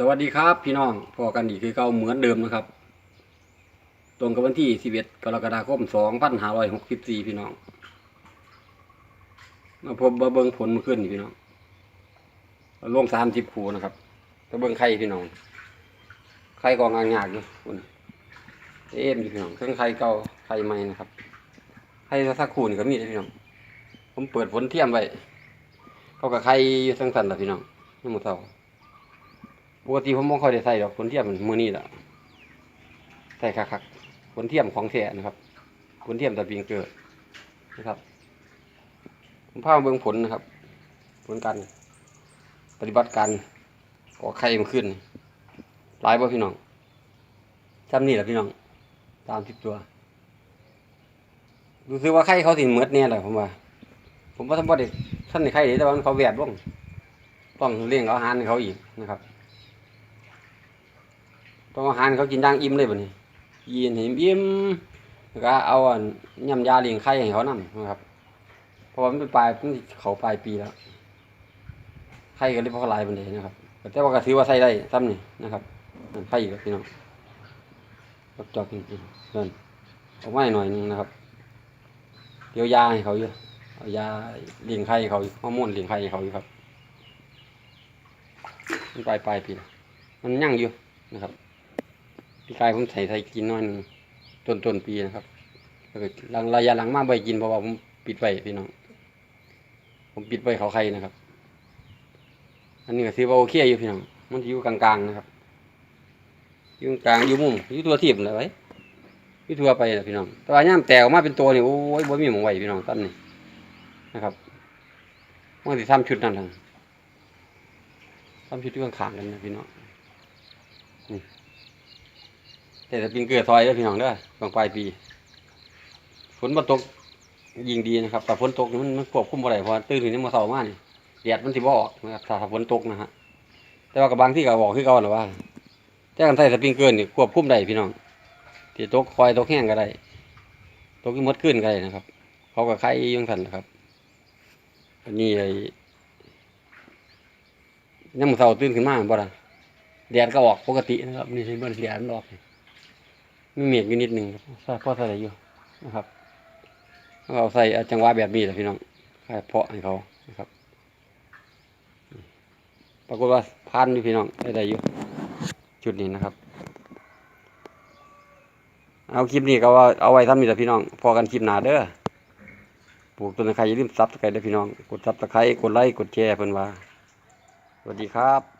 สวัสดีครับพี่น้องพอกันอีกคือเก่าเหมือนเดิมนะครับ ตรงกับวันที่11กรกฎาคม2564พี่น้องมาพบมาเบิ่งผลมื่อคืนพี่น้องลง30คูนะครับมาเบิ่งไข่พี่น้องไข่กองงากๆอยู่คุณเอ็มพี่น้องเครื่องไข่เก่าไข่ใหม่นะครับไข่สักคูนี่ก็มีพี่น้องผมเปิดผลเทียมไว้เขากับไข่อยู่ทั้งสันละพี่น้องนี่หมดเท่า ปกติผมไม่ค่อยได้ใส่ดอกขนเทียมมือนี่แหละใส่คักๆขนเทียมของแท้นะครับขนเทียมตะปิงเกิดนะครับผมพามาเบิ่งผลนะครับ ผลการปฏิบัติการก่อไข่มันขึ้นหลายบ่พี่น้องจำนี่แหละพี่น้องตามสิบตัวรู้สึกว่าไข่เขาสิเมือดเนี่ยแหละผมว่า ผมว่าทำบ่ได้ท่านในไข่เดี๋ยวแต่ว่ามันเขาแวดลงต้องเลี้ยงอาหารให้เขาอีกนะครับ ต้ออาหารเขากินย่างอิ่มเลยบ่นี้ยินเห็นอิ่มแล้วก็เอาอันยำยาเลี้ยงไข่ให้เขานำนะครับเพราะว่ามันเป็นปลายเพิ่งเขาปลายปีแล้วไข่ก็เลยพอหลายบันไดนะครับแต่ว่าก็ถือว่าใส่ได้ซ้ำนี่นะครับไข่อีกแล้วพี่น้องจอกจอกจริงๆนั่นเอาไว้หน่อยหนึงนะครับเดี๋ยวยาให้เขาอยู่เอายาเลี้ยงไข่ให้เขาอยู่ฮอร์โมนเลี้ยงไข่ให้เขาอยู่ครับมันปลายปลายปีมันยั่งอยู่นะครับ พี่กายผมใส่ใส่กินน้อยหนึงต้นต้นปีนะครับแล้วก็หลังระยะหลังมาใบกินเพราะว่าผมปิดไว้พี่น้อง ผมปิดไว้เขาใครนะครับ อันนี้ก็ถือว่าโอเคอยู่พี่น้อง มันอยู่กลางๆนะครับ อยู่กลางอยู่มุมอยู่ตัวทีบเลยไว้อยู่ทัวไปนะพี่น้อง แต่ว่าย่ามแตกออกมาเป็นตัวนี่โอ้ยบ่มีหมองไว้พี่น้องตั้นนี่นะครับมันสิทำชุดนั่นทางทำชุดที่ข้างๆกันนะพี่น้องนี่ แต่จะปิงเกลือซอยเด้พี่น้องเด้อบางปลายปี ฝนมาตกยิงดีนะครับแต่ฝนตกมันมันควบคุมบ่ได้พราะว่าตื่นขึ้นนี่มาเสาร์มานี่แดดมันสิบ่ออกนะครับถ้าฝนตกนะฮะแต่ว่ากับบางที่ก็บอกคือเก่าหรือว่าแต่กันใส่สปริงเกอร์นี่ควบคุมได้พี่น้องที่ตกคอยตกแห้งก็ได้ตกที่มดขึ้นก็ได้นะครับเขาก็ไข่ยังทันนะครับอันนี้ไอ้น้ำเสาร์ตื่นขึ้นมาบ่ล่ะแดดก็ออกปกตินะครับนี่ใช่เบิ่แดดมันออกนี่ มีเมียดอยู่นิดหนึ่งครับพ่อใส่อยู่นะครับเราใส่เอาจังหวะแบบนี้แหละพี่น้องแค่เพาะให้เขานะครับปรากฏว่าพันอยู่พี่น้องได้ได้อยู่จุดนี้นะครับ เอาคลิปนี้ก็ว่าเอาไว้ทำนี่แหละพี่น้อง พอกันคลิปหนาเด้อปลูกต้นไครอย่าลืมซับสไครต์เด้อพี่น้อง กดซับสไครต์กดไลค์กดแชร์เพิ่นว่าสวัสดีครับ